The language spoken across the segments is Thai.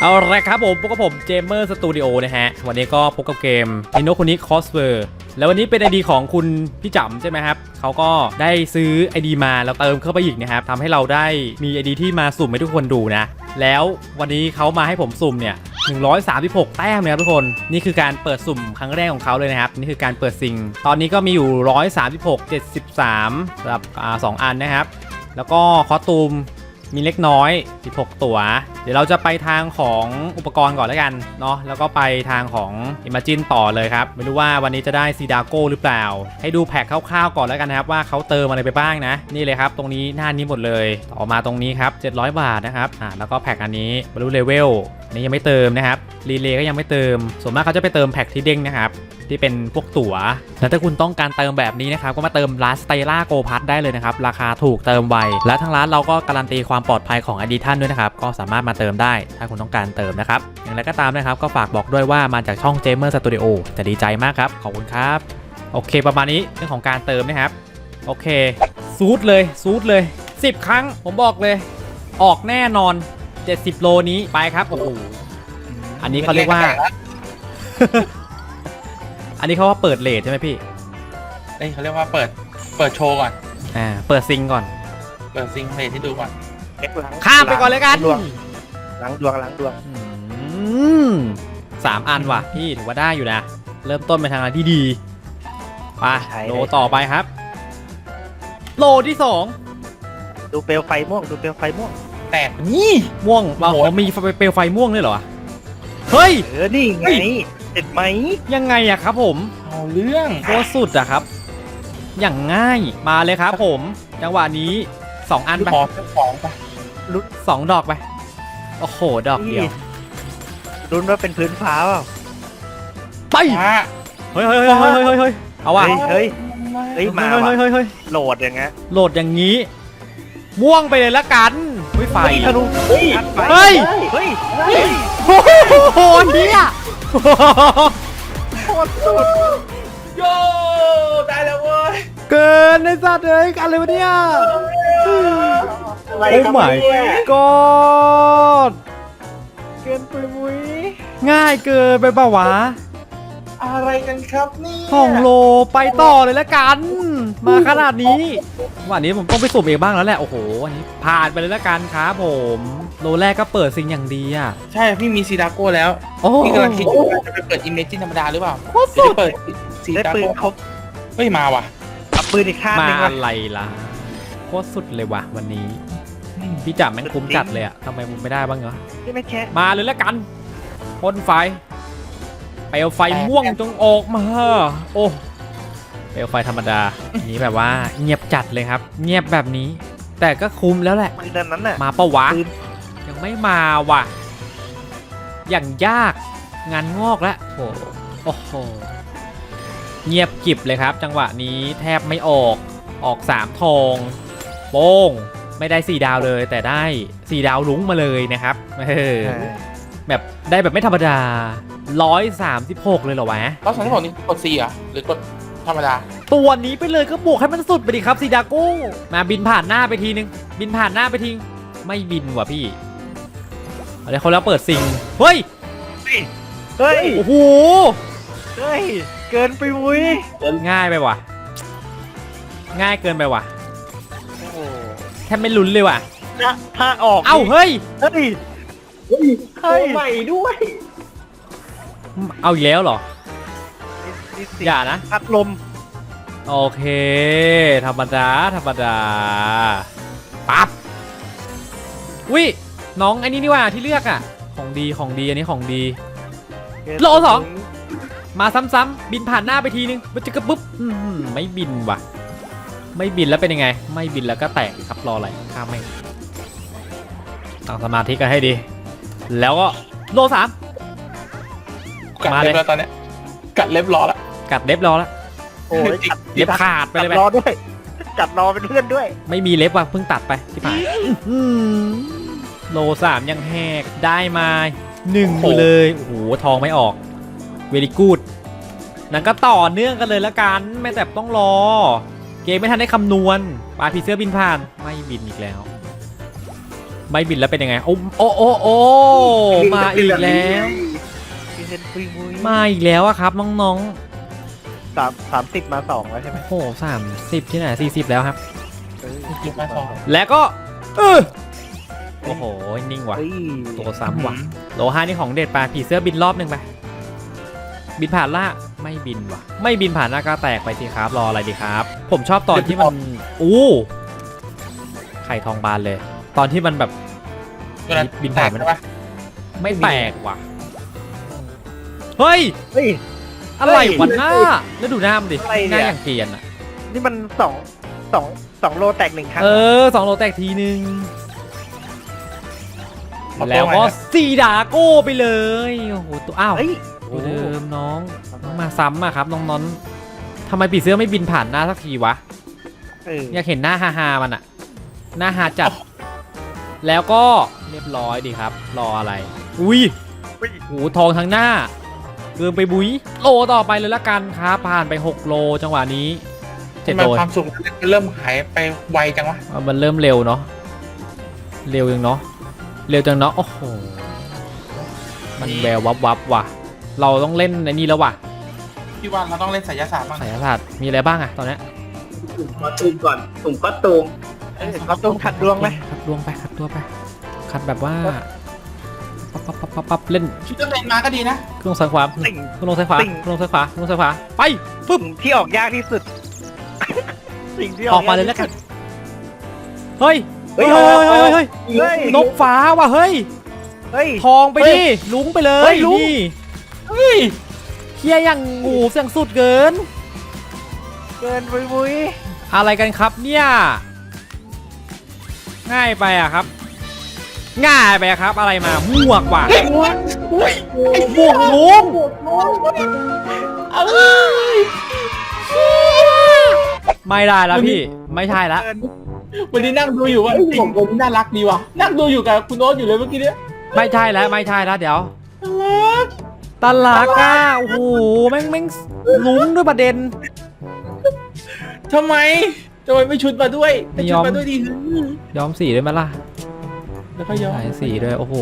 เอาละครับผมพบกับผมเจมเมอร์สตูดิโอนะฮะ วันนี้ก็พบกับเกมอิโนคุนิคอสเวอร์แล้ววันนี้เป็นไอดีของคุณพี่จำใช่ไหมครับเขาก็ได้ซื้อไอดีมาแล้วเติมเข้าไปอีกนะครับทำให้เราได้มีไอดีที่มาสุ่มให้ทุกคนดูนะ แล้ววันนี้เขามาให้ผมสุ่มเนี่ย136 แต้มนะครับทุกคน นี่คือการเปิดสุ่มครั้งแรกของเขาเลยนะครับ นี่คือการเปิดซิง ตอนนี้ก็มีอยู่ 136 73สำหรับอ่าสองอันนะครับ แล้วก็คอสตูม มีเล็กน้อย 16 ตัว เดี๋ยวเราจะไปทางของอุปกรณ์ก่อนแล้วกันเนาะ แล้วก็ไปทางของ i m a g i n นต่อเลยครับ ไม่รู้ว่าวันนี้จะได้ซีดาโก้หรือเปล่า ให้ดูแพ็คคร่าวๆก่อนแล้วกันนะครับ ว่าเขาเติมอะไรไปบ้างนะ นี่เลยครับ ตรงนี้หน้านี้หมดเลย ต่อมาตรงนี้ครับ 700 บาทนะครับ อ่า แล้วก็แพ็คอันนี้บรรลุเลเวล นนี้ยังไม่เติมนะครับ รีเลย์ก็ยังไม่เติม ส่วนมากเขาจะไปเติมแพ็คที่เด้งนะครับ ที่เป็นพวกตั๋ว แล้วถ้าคุณต้องการเติมแบบนี้นะครับ ก็มาเติมร้านสเตล่าโกพัทได้เลยนะครับ ราคาถูกเติมไว และทางร้านเราก็การันตีความปลอดภัยของอดีท่านด้วยนะครับ ก็สามารถมาเติมได้ ถ้าคุณต้องการเติมนะครับ อย่างไรก็ตามนะครับ ก็ฝากบอกด้วยว่ามาจากช่อง j a m e r Studio จะดีใจมากครับ ขอบคุณครับ โอเค ประมาณนี้เรื่องของการเติมนะครับ โอเค ซูดเลย ซูดเลย 10 ครั้ง ผมบอกเลย ออกแน่นอน 70 โลนี้ไปครับโอ้โหอันนี้เขาเรียกว่า อันนี้เขาว่าเปิดเลทใช่ไหมพี่เอ้ยเขาเรียกว่าเปิดเปิดโชว์ก่อน อ่าเปิดซิงก่อน เปิดซิงเพลงให้ดูก่อนเอ็กซ์ล้างข้ามไปก่อนเลยกันล้างดวงล้างดวงล้างดวงอืมสามอันว่ะพี่ถือว่าได้อยู่นะ เริ่มต้นไปทางอันที่ดีไปโลต่อไปครับ โลที่สองดูเปลวไฟม่วงดูเปลวไฟม่วง แตกนี่ม่วงเราโอ้โหมีเปลวไฟม่วงด้วยเหรอ เฮ้ย เออนี่ไงเฮ้ยเห็นไหมยังไงอะครับผมเอาเรื่องโคตรสุดอะครับ อย่างง่ายมาเลยครับผม จังหวะนี้สองอันไปขอเจ้าของไปสองดอกไป โอ้โห ดอกเดียวรุ้นว่าเป็นพื้นฟ้าเปล่าไปมาเฮ้ยเฮ้ยเฮ้ยเฮ้ยเฮ้ยเฮ้ยเอาว่ะเฮ้ยเฮ้ยเฮ้ยมาเฮ้ยว่ะเฮ้ยเฮ้ยโหลดอย่างเงี้ยโหลดอย่างนี้ ม่วงไปเลยละกัน เฮ้ยไฟเฮ้ยธนูเฮ้ยอัดไฟเฮ้ยเฮ้ยเฮ้ยโอ้โหเฮียโคตรสุดโยได้แล้วเว้ยเกินในสัตว์เลยกันเลยวะเนี่ยอะไรโอ้ครับ my เนี่ย god เกินปุยมุ้ยง่ายเกินไปเปล่าวะ อะไรกันครับนี่สองโลไปต่อเลยละกัน มาขนาดนี้วันนี้ผมต้องไปสุ่มเองบ้างแล้วแหละโอ้โหอันนี้ผ่านไปเลยละกันครับผมโลแรกก็เปิดสิ่งอย่างดีอะใช่พี่มีซีดาโก้แล้วโอ้พี่กำลังคิดอยู่ว่าจะไปเปิดอิมเมจินธรรมดาหรือเปล่าโคตรสุดจะเปิดซีได้ดาปืนโก้ครบเฮ้ยมาว่ะเอาปืนอีกข้างมาหนึงว่ะอะไรล่ะโคตรสุดเลยว่ะวันนี้พี่จับแม่งคุ้มจัดเลยอะทำไมมึงไม่ได้บ้างเหรอที่ไม่แค่มาเลยละกันพ่นไฟ เปลวไฟม่วงจงออกมาโอ้เปลวไฟธรรมดาอันนี้แบบว่าเงียบจัดเลยครับ เงียบแบบนี้ แต่ก็คุ้มแล้วแหละปืนนั้นนั้นน่ะมาปะวะปืนยังไม่มาว่ะ อย่างยากงานงอกแล้วโอ้โหโอ้โหเงียบกริบเลยครับ จังหวะนี้แทบไม่ออกออกสามทองโป้งไม่ได้สี่ดาวเลย แต่ได้สี่ดาวลุ้งมาเลยนะครับเออใช่แบบได้แบบไม่ธรรมดา 136เลยเหรอวะแล้วสันที่ผมนี่กดซีเหรอหรือกดธรรมดา ตัวนี้ไปเลยก็บวกให้มันสุดไปดิครับซีดาโก้มาบินผ่านหน้าไปทีนึง บินผ่านหน้าไปทีไม่บินว่ะพี่อะไรเขาแล้วเปิดซิงเฮ้ยเฮ้ย โอ้โหเฮ้ย เกินปุยมุ้ยง่ายไปว่ะ ง่ายเกินไปว่ะโอ้โหแทบไม่ลุ้นเลยว่ะถ้าถ้าออก เอ้าเฮ้ย เฮ้ย เฮ้ยใหม่ด้วย เอาอีกแล้วเหรออย่านะ พัดลมโอเค ธรรมดา ธรรมดา ปั๊บวิน้องไอ้นี่นี่ว่าที่เลือกอะ ของดี ของดี อันนี้ของดี โลสอง มาซ้ำๆบินผ่านหน้าไปทีนึงมันจะกระปุ๊บอื้อหือไม่บินว่ะ ไม่บินแล้วเป็นยังไง ไม่บินแล้วก็แตกครับรออะไรข้ามไม่งตั้งสมาธิกันให้ดี แล้วก็โลสาม กัดมาเลยเล็บแล้วตอนเนี้ยกัดเล็บรอละกัดเล็บรอแล้วโอ้ยกัดเล็บขาดไปเลยไหมกัดรอด้วย กัดรอเป็นเพื่อนด้วย ไม่มีเล็บว่ะเพิ่งตัดไปที่ผ่านโลสามยังแหกได้มาหนึ่งเลยโอ้โหทองไม่ออกเวลิกูดนั่นก็ต่อเนื่องกันเลยละกันไม่แต่ต้องรอ เกมไม่ทันได้คำนวณปลาผีเสื้อบินผ่านไม่บินอีกแล้ว ไม่บินแล้วเป็นยังไงโอ้โอ้โอ้โอ้มาอีกแล้วพี่ เซนปุยมุยมาอีกแล้วอะครับน้องสามสามสิบมาสองแล้วใช่ไหมๆโอ้โหสามสิบที่ไหนสี่สิบแล้วครับ เออกินมาสองแล้วก็เออโอ้โห นิ่งว่ะ เฮ้ยตัวซ้ำว่ะ โลห้านี่ของเด็ดปลาผีเสื้อบินรอบหนึ่งไป บินผ่านล่าไม่บินว่ะ ไม่บินผ่านหน้าก็แตกไปสิครับ รออะไรดีครับ ผมชอบตอนที่มันอู้ไข่ทองบานเลย ตอนที่มันแบบ เวลาบินแตผ่านกมันใช่ปะไม่แตกว่ะ เฮ้ย เฮ้ย อะไรวะหน้าแล้วดูหน้ามันดิอะไรหเนี่ย น้าอย่างเกรียนอะ นี่มันสองสองสองโลแตกหนึ่งครั้ง เออสองโลแตกทีนึงเอาแล้วตัก็ใหม่นะซีดาโก้ไปเลย โอ้โหตัวอ้าวเฮ้ยตัวเดิมน้องน้องมาซ้ำอะครับน้องนอนทำไมปีเสื้อไม่บินผ่านหน้าสักทีวะ เออ อยากเห็นหน้าฮาฮาๆมันอะหน้าฮาจัด แล้วก็เรียบร้อยดีครับ รออะไร อุ้ยโหทองทั้งหน้า เกินไปบุ้ยโลต่อไปเลยละกันครับผ่านไป 6 โลจังหวะนี้เจ็ดทำไมโลความสุขมันเริ่มหายไปไวจังวะอะมันเริ่มเร็วเนาะเร็วยังเนาะเร็วจังเนาะโอ้โหมันแวววับวับว่ะ เราต้องเล่นในนี่แล้วว่ะพี่ว่าเราต้องเล่นไสยศาสตร์บ้างสายศาสตร์มีอะไรบ้างอะตอนเนี้ยสุ่มคอสตูมก่อนสุ่มคอสตูมเออเราต้องขัดดวงไหมคัดดวงไปคัดตัวไปคัดแบบว่า ปั๊บปั๊บปั๊บปั๊บปั๊บเล่นชุดนักเรียนมาก็ดีนะเครื่องซ้ายขวาสิ่งเครื่องลงซ้ายขวาสิ่ง เครื่องลงซ้ายขวาเครื่องลงซ้ายขวาไปสิ่งที่ออกยากที่สุด สิ่งที่ออกมาเลยแล้วกัน เฮ้ยเฮ้ยเฮ้ยเฮ้ยเฮ้ยเฮ้ยนกฟ้าว่ะเฮ้ย เฮ้ย ทองไปดิลุงไปเลเฮ้ยยลุง นี่เฮ้ยเฮียอย่างงูเสียงสุดเกิน เกินปุยมุยอะไรกันครับเนี่ย ง่ายไปอะครับ ง่ายไปอะครับ อะไรมาหมวกว่ะเฮ้ยวัวเฮ้ยหมวกลุงเอ้ยไม่ได้แล้วพี่ ไม่ใช่ละเกินวันนี้นั่งดูอยู่ว่าจริงคนนี้น่ารักดีว่ะ นั่งดูอยู่กับคุณโน้ตอยู่เลยเมื่อกี้เนี้ยไม่ใช่แล้วไม่ใช่แล้วเดี๋ยวน่ารักตลาดก้าโอ้โหแม่งแม่งลุ้งด้วยประเด็นทำไมทำไมไม่ชุดมาด้วยไม่ไม่ยชุอดมมาด้วยดีย้อมสีด้วยมั้ยล่ะ แล้วก็ยอมหลายสีด้วย โอ้โห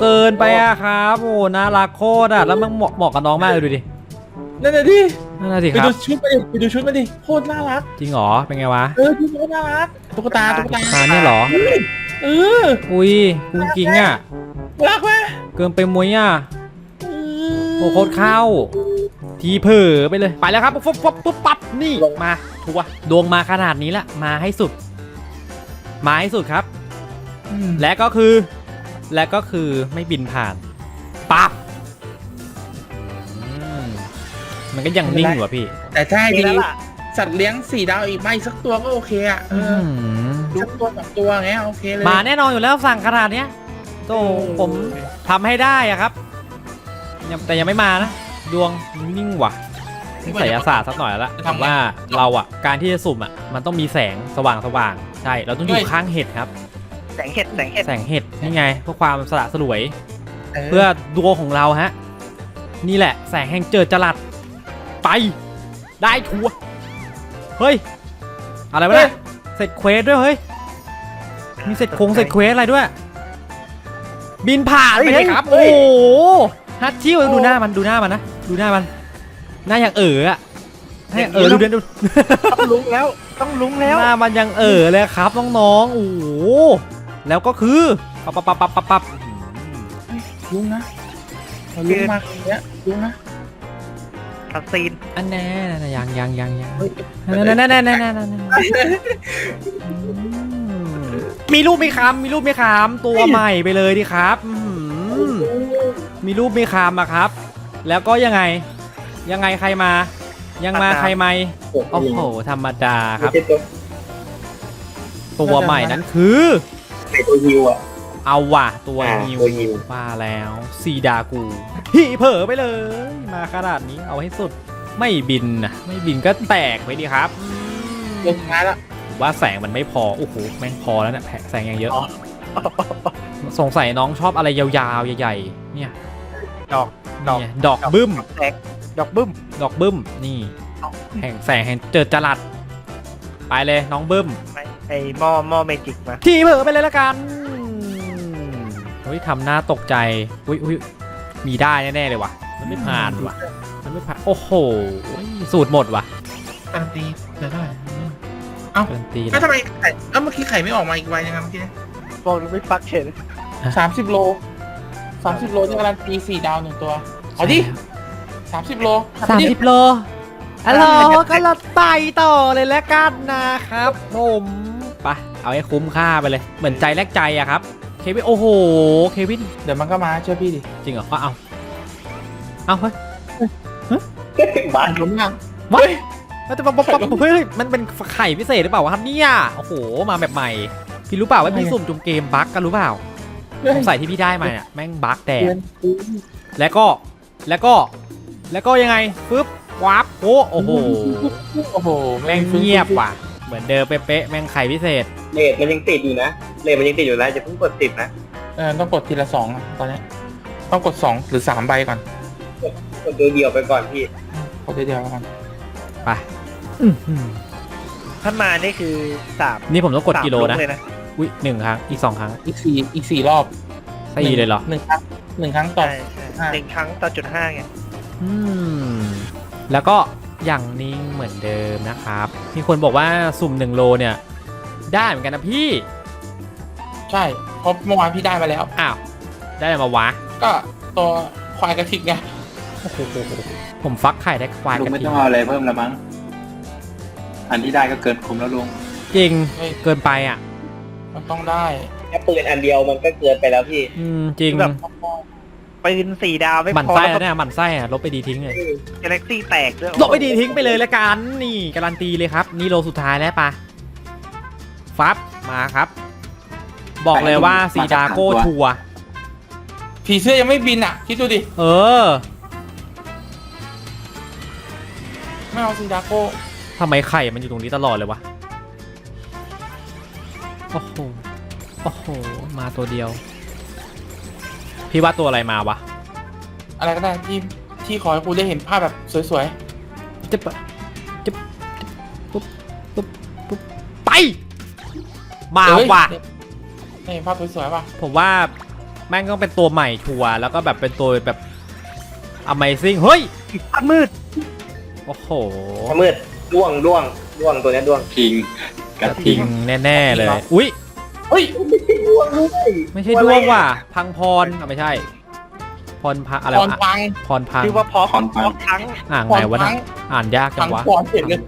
เกินไปอะครับ โอ้โหน่ารักโคตรอะแล้วมันเหมาะเหมาะกับน้องมากเลยดูดิ นั่นน่ะดินั่นน่ะสิไปครัดูบ ชุดมาดิไปดูชุดมาดิโคตรน่ารัก จริงเหรอ เป็นไงวะเออชุดโคตรน่ารักตุ๊กตาตุ๊กตาตาเนี่ยเหรอ เอออุ้ยกุ้งกิ้งอะรักไหมเกินไปมวยอะเอโอ้โคตรเข้า ทีเผลอไปเลย ไปแล้วครับปุ๊บปุ๊บปุ๊บปั๊บ นี่ มา ทัวร์ดวงมาขนาดนี้ละ มาให้สุด มาให้สุดครับอืม และก็คือ และก็คือไม่บินผ่านปั๊บอืมมันก็ยังนิ่งอยู่อะพี่แต่ถ้าให้ดีดีแล้วล่ะ สัตว์เลี้ยงสี่ดาวอีกไม่สักตัวก็โอเคอะเออมสักตัวสองตัวเงี้ยโอเคเลย มาแน่นอนอยู่แล้วสั่งขนาดเนี้ยโตผมทำให้ได้อะครับยังแต่ยังไม่มานะ ดวงนิ่งว่ะต้องใส่ยาศาสตร์สักหน่อยแล้วผมว่าเราอะการที่จะสุ่มอะมันต้องมีแสงสว่างสว่างๆใช่ เราต้องอยู่ข้างเห็ดครับ แสงเห็ดแสงเห็ดแสงเห็ดนี่ไงเพื่อความสละสลวยเออเพื่อดวงของเราฮะ นี่แหละ แสงแห่งเจิดจรัสไป ได้ทัวร์เฮ้ย อะไรวะเนี่ยเสร็จเควสด้วยเฮ้ย มีเสร็จโคงเสร็จเควสอะไรด้วย บินผ่านไปเลยครับ โอ้โหฮัตชิวดูหน้ามันดูหน้ามันนะ ดูหน้ามันหน้าอย่างเอ๋ออะหน้าอย่างเอ๋อดูเด่นดูต้องลุ้งแล้ว ต้องลุ้งแล้วหน้ามันยังเอ๋อเลยครับน้องๆโอ้โห แล้วก็คือปั๊บปั๊บปั๊บปั๊บปั๊บลุงนะเอาลุงมาอย่างเงี้ยลุงนะตัดซีนอันแน่น่ะยังยังยังยังเฮ้ยนั่นนั่นนั่นนั่นนั่นนั่นมีรูปมีคำมีรูปมีคำตัวใหม่ไปเลยดิครับอื้อหือมีรูปมีคำอะครับ แล้วก็ยังไง ยังไงใครมา ยังมาใครไม่โอ้โหธรรมดาครับไม่ใช่ตัวตัวใหม่นั้นคือ ไอตัวฮิวอะ เอาว่ะตัวอ่านิวตัวฮิว มาแล้วซีดากูพี่เผลอไปเลย มาขนาดนี้เอาให้สุดไม่บินนะไม่บินก็แตกไปดิครับเรื่องสุดท้ายละผมว่าแสงมันไม่พอโอ้โหแม่งพอแล้วเนี่ยแผแสงอย่างเยอะอ๋อ สงสัยน้องชอบอะไรยาวๆใหญ่ๆเนี่ยดอกดอกเนี่ยดอกบึ้ม แตกดอกบึ้ม ดอกบึ้มนี่ แห่งแสงแห่งเจิดจรัสไปเลยน้องบึ้ม ไอ้หม้อหม้อเมจิกมาทีเผลอไปเลยละกันอุ้ยทำหน้าตกใจอุ้ยอุ้ยมีได้แน่ๆเลยว่ะ มันไม่ผ่านว่ะ มันไม่ผ่าน โอ้โห สูตรหมดว่ะการันตีเดี๋ยวเท่าไหร่เอ้าการันตีแล้วนะทำไมไข่เอ้าเมื่อกี้ไข่ไม่ออกมาอีกใบนึงครับเมื่อกี้เนี่ยบอกเลยไม่ฟักเฉยสามสิบโลสามสิบโลนี่การันตีสี่ดาวหนึ่งตัว เอาดิสามสิบโลสามดิสิบโลฮัลโหลก็เราไปต่อเลยแล้วกันนะครับผม ไปเอาให้คุ้มค่าไปเลย เหมือนใจแลกใจอะครับ เควิน โอ้โห เควิน เดี๋ยวมันก็มาเชื่อพี่ดิจริงเหรอก็เอา เอาเฮ้ยบ้าอ่านนล้มยังวะมันจะมาป๊อปป๊อปเฮ้ย มันเป็นไข่พิเศษหรือเปล่าวะครับเนี่ย โอ้โห มาแบบใหม่ พี่รู้เปล่าว่าพี่สุ่มจุ่มเกมบั๊กกันรู้เปล่าเฮ้ยสงสัยที่พี่ได้มาเนี่ยแม่งบั๊กแดงเดือนกูแล้วก็ แล้วก็ แล้วก็ยังไงปึ๊บวับโอ้โอ้โหโอ้โห แม่งเงียบว่ะ เหมือนเดิมเป๊ะๆแม่งไข่พิเศษ เลทมันยังติดอยู่นะเลทมันยังติดอยู่นะจะเพิ่งกดติดนะเออต้องกดทีละสองอะตอนเนี้ยต้องกดสองหรือสามใบก่อนกดเดียวๆไปก่อนพี่กดเดียวๆก่อนไปอื้อหือถ้ามานี่คือสามนี่ผมต้องกดสามกิโลนะเลยนะอุ้ยหนึ่งครั้ง อีกสองครั้งอีกสี่อีกสี่รอบสี่เลยเหรอ หนึ่งครั้งหนึ่งครั้งต่อ ใช่ใช่อ่าหนึ่งครั้งต่อจุดห้าไง อืม แล้วก็อ ย่างนิ่งเหมือนเดิมนะครับ มีคนบอกว่าสุ่มหนึ่งโลเนี่ยได้เหมือนกันนะพี่ ใช่เพราะเมื่อวานพี่ได้มาแล้ว อ้าว ได้อะไรมาวะ ก็ตัวควายกระทิกไงโอ้โหผมฟักไข่ได้ควายลุงกระไม่ทิต้องเอาอะไรเพิ่มแล้วมั้ง อันที่ได้ก็เกินคุ้มแล้วลุง จริงเฮ้ยเกินไปอะ มันต้องได้ แค่ปืนอันเดียวมันก็เกินไปแล้วพี่ อืมจริง แบบ ปืนสี่ดาวไม่หมั่นพอไส้แล้วแล้วเนี่ยหมั่นไส้อะลบไปดีทิ้งเลยกาแล็กซี่แตกด้วยลบไปดีทิ้งไปเลยละกันนี่การันตีเลยครับ นี่โลสุดท้ายแล้วปะฟับมาครับ บอกเลยว่าซีดาโก้ชัวร์ผีเสื้อยังไม่บินอะ คิดดูดิ เออไม่เอาซีดาโก้ทำไมไข่มันอยู่ตรงนี้ตลอดเลยวะโอ้โหโอ้โหมาตัวเดียว พี่ว่าตัวอะไรมาวะอะไรก็ได้ที่ที่ขอให้กูได้เห็นภาพแบบสวยจะปะจะจะปุ๊บปุ๊บปุ๊บไป ๆมาเอ้ยว่ะ ได้เห็นภาพสวยๆป่ะผมว่าแม่งต้องเป็นตัวใหม่ชัวร์แล้วก็แบบเป็นตัวแบบ Amazing เฮ้ยมืดโอ้โหถ้ามืดร่วงร่วงร่วงตัวเนี้ยร่วงทิ้งกระจริทิ้งงแน่ ๆ เลย อุ๊ย เฮ้ยร่วงด้วยไม่ใช่ด้วงว่ะ พังพรอะไม่ใช่ พรพังอะไรพรวะพังพรพังคือว่าพอคอนพปัองทั้ง อ่านพรไงวะพันะง อ่านยากจัพังงวะ พรเห็นเลย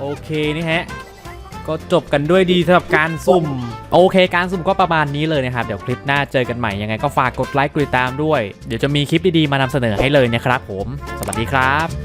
โอเคนี่ฮะ ก็จบกันด้วยดีสำหรับการสุ่ม โอเค การสุ่มก็ประมาณนี้เลยนะครับ เดี๋ยวคลิปหน้าเจอกันใหม่ ยังไงก็ฝากกดไลค์กดติดตามด้วย เดี๋ยวจะมีคลิปดีๆมานำเสนอให้เลยนะครับผม สวัสดีครับ